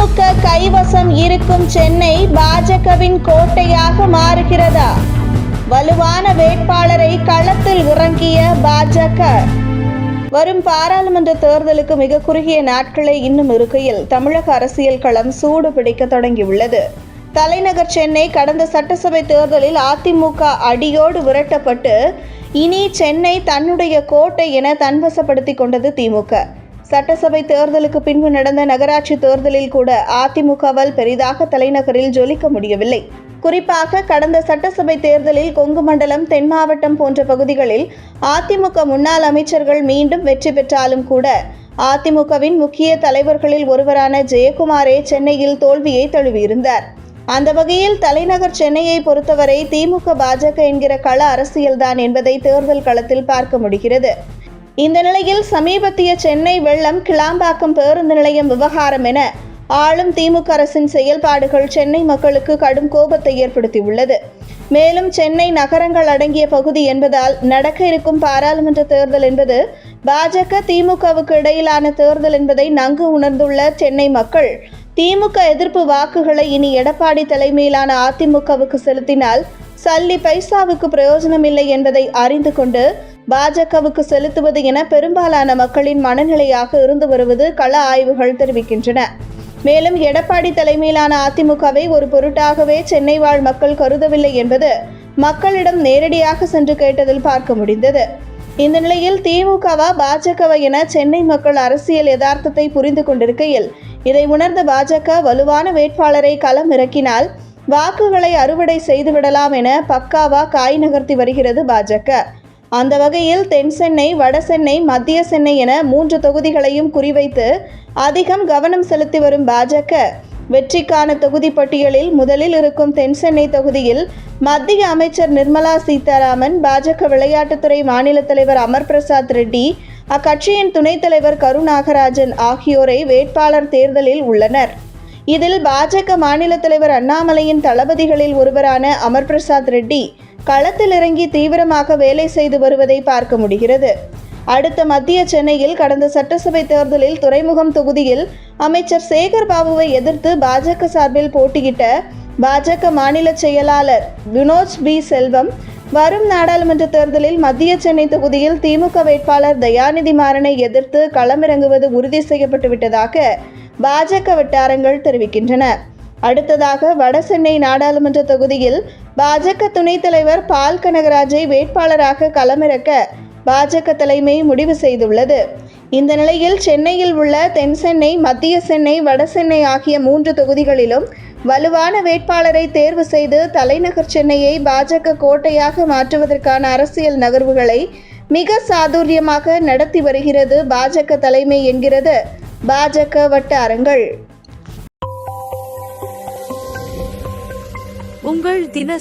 திமுக கைவசம் இருக்கும் சென்னை பாஜகவின் கோட்டையாக மாறுகிறதா? வலுவான வேட்பாளரை களத்தில் உறங்கிய பாஜக. வரும் பாராளுமன்ற தேர்தலுக்கு மிக குறுகிய நாட்களே இன்னும் இருக்கையில் தமிழக அரசியல் களம் சூடு பிடிக்க தொடங்கியுள்ளது. தலைநகர் சென்னை கடந்த சட்டசபை தேர்தலில் அதிமுக அடியோடு விரட்டப்பட்டு இனி சென்னை தன்னுடைய கோட்டை என தன்வசப்படுத்திக் கொண்டது திமுக. சட்டசபை தேர்தலுக்கு பின்பு நடந்த நகராட்சி தேர்தலில் கூட அதிமுகவால் பெரிதாக தலைநகரில் ஜொலிக்க முடியவில்லை. குறிப்பாக கடந்த சட்டசபை தேர்தலில் கொங்கு மண்டலம் தென் மாவட்டம் போன்ற பகுதிகளில் அதிமுக முன்னாள் அமைச்சர்கள் மீண்டும் வெற்றி பெற்றாலும் கூட அதிமுகவின் முக்கிய தலைவர்களில் ஒருவரான ஜெயக்குமாரே சென்னையில் தோல்வியை தழுவியிருந்தார். அந்த வகையில் தலைநகர் சென்னையை பொறுத்தவரை திமுக பாஜக என்கிற கள அரசியல்தான் என்பதை தேர்தல் களத்தில் பார்க்க முடிகிறது. இந்த நிலையில் சமீபத்திய சென்னை வெள்ளம் கிளாம்பாக்கம் பேருந்து நிலையம் விவகாரம் என ஆளும் திமுக அரசின் செயல்பாடுகள் சென்னை மக்களுக்கு கடும் கோபத்தை ஏற்படுத்தியுள்ளது. மேலும் சென்னை நகரங்கள் அடங்கிய பகுதி என்பதால் நடக்க இருக்கும் பாராளுமன்ற தேர்தல் என்பது பாஜக திமுகவுக்கு இடையிலான தேர்தல் என்பதை நன்கு உணர்ந்துள்ள சென்னை மக்கள் திமுக எதிர்ப்பு வாக்குகளை இனி எடப்பாடி தலைமையிலான அதிமுகவுக்கு செலுத்தினால் சல்லி பைசாவுக்கு பிரயோஜனமில்லை என்பதை அறிந்து கொண்டு பாஜகவுக்கு செலுத்துவது என பெரும்பாலான மக்களின் மனநிலையாக இருந்து வருவது கள ஆய்வுகள் தெரிவிக்கின்றன. மேலும் எடப்பாடி தலைமையிலான அதிமுகவை ஒரு பொருட்டாகவே சென்னை வாழ் மக்கள் கருதவில்லை என்பது மக்களிடம் நேரடியாக சென்று கேட்டதில் பார்க்க முடிந்தது. இந்த நிலையில் திமுகவா பாஜகவா என சென்னை மக்கள் அரசியல் யதார்த்தத்தை புரிந்து கொண்டிருக்கையில் இதை உணர்ந்த பாஜக வலுவான வேட்பாளரை களம் இறக்கினால் வாக்குகளை அறுவடை செய்துவிடலாம் என பக்காவா காய் நகர்த்தி வருகிறது பாஜக. அந்த வகையில் தென் சென்னை வட சென்னை மத்திய சென்னை என மூன்று தொகுதிகளையும் குறிவைத்து அதிகம் கவனம் செலுத்தி வரும் பாஜக வெற்றிக்கான தொகுதி பட்டியலில் முதலில் இருக்கும் தென் சென்னை தொகுதியில் மத்திய அமைச்சர் நிர்மலா சீதாராமன் பாஜக விளையாட்டுத்துறை மாநில தலைவர் அமர் பிரசாத் ரெட்டி அக்கட்சியின் துணைத் தலைவர் கருநாகராஜன் ஆகியோரை வேட்பாளர் தேர்தலில் உள்ளனர். இதில் பாஜக மாநில தலைவர் அண்ணாமலையின் தளபதிகளில் ஒருவரான அமர் பிரசாத் ரெட்டி களத்தில் இறங்கி தீவிரமாக வேலை செய்து வருவதை பார்க்க முடிகிறது. அடுத்த மத்திய சென்னையில் கடந்த சட்டசபை தேர்தலில் துறைமுகம் தொகுதியில் அமைச்சர் சேகர் பாபுவை எதிர்த்து பாஜக சார்பில் போட்டியிட்ட பாஜக மாநில செயலாளர் வினோஜ் பி. செல்வம் வரும் நாடாளுமன்ற தேர்தலில் மத்திய சென்னை தொகுதியில் திமுக வேட்பாளர் தயாநிதி மாறனை எதிர்த்து களமிறங்குவது உறுதி செய்யப்பட்டு விட்டதாக பாஜக வட்டாரங்கள் தெரிவிக்கின்றன. அடுத்ததாக வடசென்னை நாடாளுமன்ற தொகுதியில் பாஜக துணைத் தலைவர் பால் கனகராஜை வேட்பாளராக களமிறக்க பாஜக தலைமை முடிவு செய்துள்ளது. இந்த நிலையில் சென்னையில் உள்ள தென் சென்னை மத்திய சென்னை வடசென்னை ஆகிய மூன்று தொகுதிகளிலும் வலுவான வேட்பாளரை தேர்வு செய்து தலைநகர் சென்னையை பாஜக கோட்டையாக மாற்றுவதற்கான அரசியல் நகர்வுகளை மிக சாதுரியமாக நடத்தி வருகிறது பாஜக தலைமை என்கிறது. பாஜக வட்டாரங்கள். உங்கள் தின